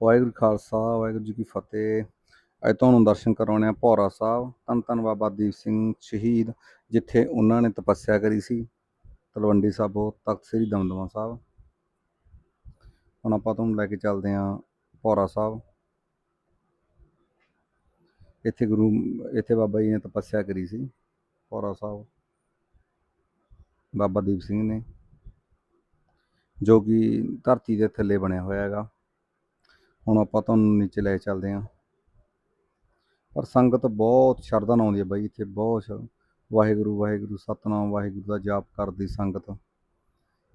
ਵਾਹਿਗੁਰੂ ਖਾਲਸਾ, ਵਾਹਿਗੁਰੂ ਜੀ ਕੀ ਫਤਿਹ। ਅੱਜ ਤੁਹਾਨੂੰ ਦਰਸ਼ਨ ਕਰਵਾਉਣੇ ਆ ਭੌਰਾ ਸਾਹਿਬ, ਧੰਨ ਧੰਨ ਬਾਬਾ ਦੀਪ ਸਿੰਘ ਸ਼ਹੀਦ, ਜਿੱਥੇ ਉਹਨਾਂ ਨੇ ਤਪੱਸਿਆ ਕਰੀ ਸੀ। ਤਲਵੰਡੀ ਸਾਬੋ ਤਖਤ ਸ੍ਰੀ ਦਮਦਮਾ ਸਾਹਿਬ। ਹੁਣ ਆਪਾਂ ਤੁਹਾਨੂੰ ਲੈ ਕੇ ਚੱਲਦੇ ਆ ਭੌਰਾ ਸਾਹਿਬ। ਇੱਥੇ ਗੁਰੂ, ਇੱਥੇ ਬਾਬਾ ਜੀ ਨੇ ਤਪੱਸਿਆ ਕਰੀ ਸੀ, ਭੌਰਾ ਸਾਹਿਬ। ਬਾਬਾ ਦੀਪ ਸਿੰਘ ਨੇ, ਜੋ ਕਿ ਧਰਤੀ ਦੇ ਥੱਲੇ ਬਣਿਆ ਹੋਇਆ ਹੈਗਾ। ਹੁਣ ਆਪਾਂ ਤੁਹਾਨੂੰ ਨੀਚੇ ਲੈ ਚੱਲਦੇ ਹਾਂ। ਪਰ ਸੰਗਤ ਬਹੁਤ ਸ਼ਰਧਾ ਨਾਲ ਆਉਂਦੀ ਹੈ ਬਾਈ ਇੱਥੇ, ਬਹੁਤ ਸ਼- ਵਾਹਿਗੁਰੂ ਵਾਹਿਗੁਰੂ, ਸਤਨਾਮ, ਵਾਹਿਗੁਰੂ ਦਾ ਜਾਪ ਕਰਦੀ ਸੰਗਤ।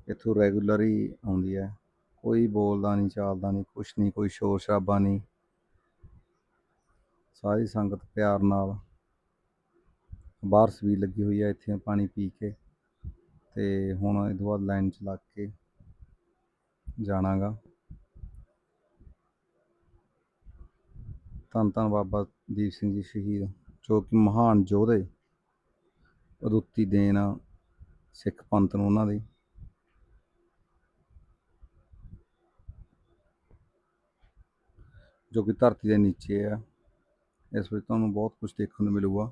ਇੱਥੋਂ ਰੈਗੂਲਰ ਹੀ ਆਉਂਦੀ ਹੈ। ਕੋਈ ਬੋਲਦਾ ਨਹੀਂ, ਚਾਲਦਾ ਨਹੀਂ, ਕੁਛ ਨਹੀਂ, ਕੋਈ ਸ਼ੋਰ ਸ਼ਰਾਬਾ ਨਹੀਂ। ਸਾਰੀ ਸੰਗਤ ਪਿਆਰ ਨਾਲ। ਬਾਹਰ ਸਵੀਲ ਲੱਗੀ ਹੋਈ ਹੈ ਇੱਥੇ ਪਾਣੀ ਪੀ ਕੇ। ਤੇ ਹੁਣ ਇਹ ਤੋਂ ਬਾਅਦ ਲਾਈਨ ਚ ਲੱਗ ਕੇ ਜਾਣਾਗਾ। ਧੰਨ ਧੰਨ ਬਾਬਾ ਦੀਪ ਸਿੰਘ ਜੀ ਸ਼ਹੀਦ, ਜੋ ਕਿ ਮਹਾਨ ਯੋਧੇ ਅਦੁੱਤੀ ਦੇਣ ਆ ਸਿੱਖ ਪੰਥ ਨੂੰ ਉਹਨਾਂ ਦੀ। ਜੋ ਕਿ ਧਰਤੀ ਦੇ ਨੀਚੇ ਆ, ਇਸ ਵਿੱਚ ਤੁਹਾਨੂੰ ਬਹੁਤ ਕੁਝ ਦੇਖਣ ਨੂੰ ਮਿਲੂਗਾ।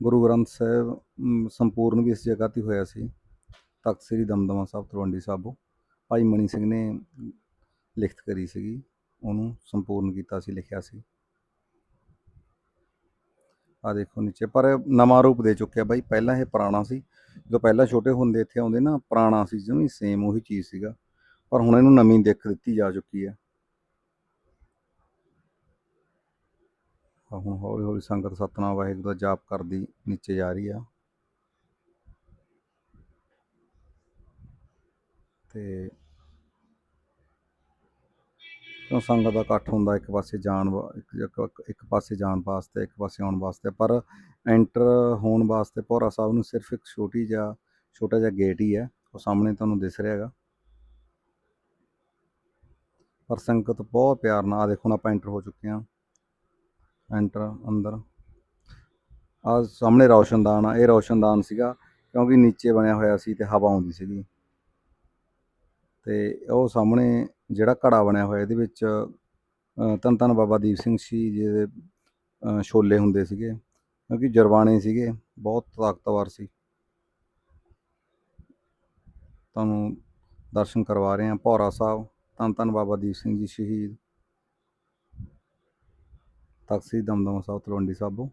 ਗੁਰੂ ਗ੍ਰੰਥ ਸਾਹਿਬ ਸੰਪੂਰਨ ਵੀ ਇਸ ਜਗ੍ਹਾ ਤੇ ਹੋਇਆ ਸੀ। ਤਖਤ ਸ੍ਰੀ ਦਮਦਮਾ ਸਾਹਿਬ, ਤਲਵੰਡੀ ਸਾਬੋ। ਭਾਈ ਮਣੀ ਸਿੰਘ ਨੇ ਲਿਖਤ ਕਰੀ ਸੀਗੀ, ਉਹਨੂੰ ਸੰਪੂਰਨ ਕੀਤਾ ਸੀ, ਲਿਖਿਆ ਸੀ। ਆ ਦੇਖੋ ਨੀਚੇ, ਪਰ ਨਵਾਂ ਰੂਪ ਦੇ ਚੁੱਕਿਆ ਬਾਈ, ਪਹਿਲਾਂ ਇਹ ਪੁਰਾਣਾ ਸੀ। ਜਦੋਂ ਪਹਿਲਾਂ ਛੋਟੇ ਹੁੰਦੇ ਇੱਥੇ ਆਉਂਦੇ ਨਾ, ਪੁਰਾਣਾ ਸੀ ਜਿਵੇਂ ਸੇਮ ਉਹੀ ਚੀਜ਼ ਸੀਗਾ। ਪਰ ਹੁਣ ਇਹਨੂੰ ਨਵੀਂ ਦਿੱਖ ਦਿੱਤੀ ਜਾ ਚੁੱਕੀ ਹੈ। ਹੁਣ ਹੌਲੀ ਹੌਲੀ ਸੰਗਤ ਸਤਨਾਮ ਵਾਹਿਗੁਰੂ ਦਾ ਜਾਪ ਕਰਦੀ ਨੀਚੇ ਜਾ ਰਹੀ ਆ। ਤੇ ਕਿਉਂ ਸੰਗਤ ਦਾ ਇਕੱਠ ਹੁੰਦਾ ਇੱਕ ਪਾਸੇ ਜਾਣ ਵਾ- ਇੱਕ, ਪਾਸੇ ਜਾਣ ਵਾਸਤੇ ਇੱਕ ਪਾਸੇ ਆਉਣ ਵਾਸਤੇ ਪਰ ਐਂਟਰ ਹੋਣ ਵਾਸਤੇ ਭੋਰਾ ਸਾਹਿਬ ਨੂੰ ਸਿਰਫ ਇੱਕ ਛੋਟੀ ਜਿਹਾ ਛੋਟਾ ਜਿਹਾ ਗੇਟ ਹੀ ਹੈ ਉਹ ਸਾਹਮਣੇ ਤੁਹਾਨੂੰ ਦਿਸ ਰਿਹਾ ਹੈਗਾ। ਪਰ ਸੰਗਤ ਬਹੁਤ ਪਿਆਰ ਨਾਲ ਆ ਦੇਖੋ ਹੁਣ ਆਪਾਂ ਐਂਟਰ ਹੋ ਚੁੱਕੇ ਹਾਂ। ਐਂਟਰ ਅੰਦਰ। ਆ ਸਾਹਮਣੇ ਰੌਸ਼ਨਦਾਨ ਆ ਇਹ ਰੌਸ਼ਨਦਾਨ ਸੀਗਾ ਕਿਉਂਕਿ ਨੀਚੇ ਬਣਿਆ ਹੋਇਆ ਸੀ ਤੇ ਹਵਾ ਆਉਂਦੀ ਸੀਗੀ। ਤੇ ਉਹ ਸਾਹਮਣੇ ਜਿਹੜਾ ਘੜਾ ਬਣਿਆ ਹੋਇਆ ਇਹਦੇ ਵਿੱਚ ਅ, ਧੰਨ ਧੰਨ ਬਾਬਾ ਦੀਪ ਸਿੰਘ ਜੀ ਜਿਹਦੇ ਛੋਲੇ ਹੁੰਦੇ ਸੀਗੇ ਕਿਉਂਕਿ ਜਰਵਾਣੇ ਸੀਗੇ ਬਹੁਤ ਤਾਕਤਵਰ ਸੀ। ਤੁਹਾਨੂੰ ਦਰਸ਼ਨ ਕਰਵਾ ਰਹੇ ਹਾਂ ਭੌਰਾ ਸਾਹਿਬ ਧੰਨ ਧੰਨ ਬਾਬਾ ਦੀਪ ਸਿੰਘ ਜੀ ਸ਼ਹੀਦ। ਤਖਤ ਸ੍ਰੀ ਦਮਦਮਾ ਸਾਹਿਬ ਤਲਵੰਡੀ ਸਾਬੋ।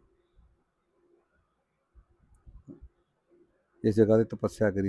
ਇਸ ਜਗ੍ਹਾ ਤੇ ਤਪੱਸਿਆ ਕਰੀ